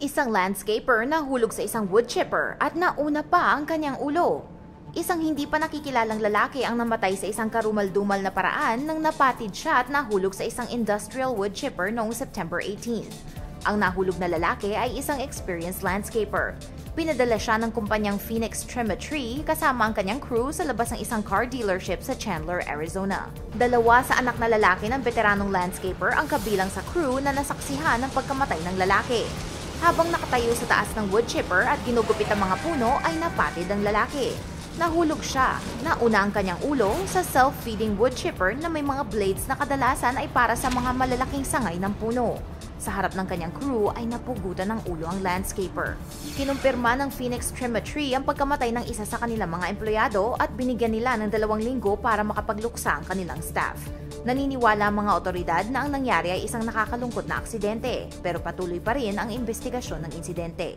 Isang landscaper na hulog sa isang wood chipper at nauna pa ang kanyang ulo. Isang hindi pa nakikilalang lalaki ang namatay sa isang karumal-dumal na paraan nang napatid siya at nahulog sa isang industrial wood chipper noong September 18. Ang nahulog na lalaki ay isang experienced landscaper. Pinadala siya ng kumpanyang Phoenix Trimetry kasama ang kanyang crew sa labas ng isang car dealership sa Chandler, Arizona. Dalawa sa anak na lalaki ng veteranong landscaper ang kabilang sa crew na nasaksihan ng pagkamatay ng lalaki. Habang nakatayo sa taas ng wood chipper at ginugupit ang mga puno ay napatid ang lalaki. Nahulog siya. Nauna ang kanyang ulo sa self-feeding wood chipper na may mga blades na kadalasan ay para sa mga malalaking sangay ng puno. Sa harap ng kanyang crew ay napugutan ng ulo ang landscaper. Kinumpirma ng Phoenix Trimetry ang pagkamatay ng isa sa kanilang mga empleyado at binigyan nila ng dalawang linggo para makapagluksa ang kanilang staff. Naniniwala ang mga otoridad na ang nangyari ay isang nakakalungkot na aksidente, pero patuloy pa rin ang investigasyon ng insidente.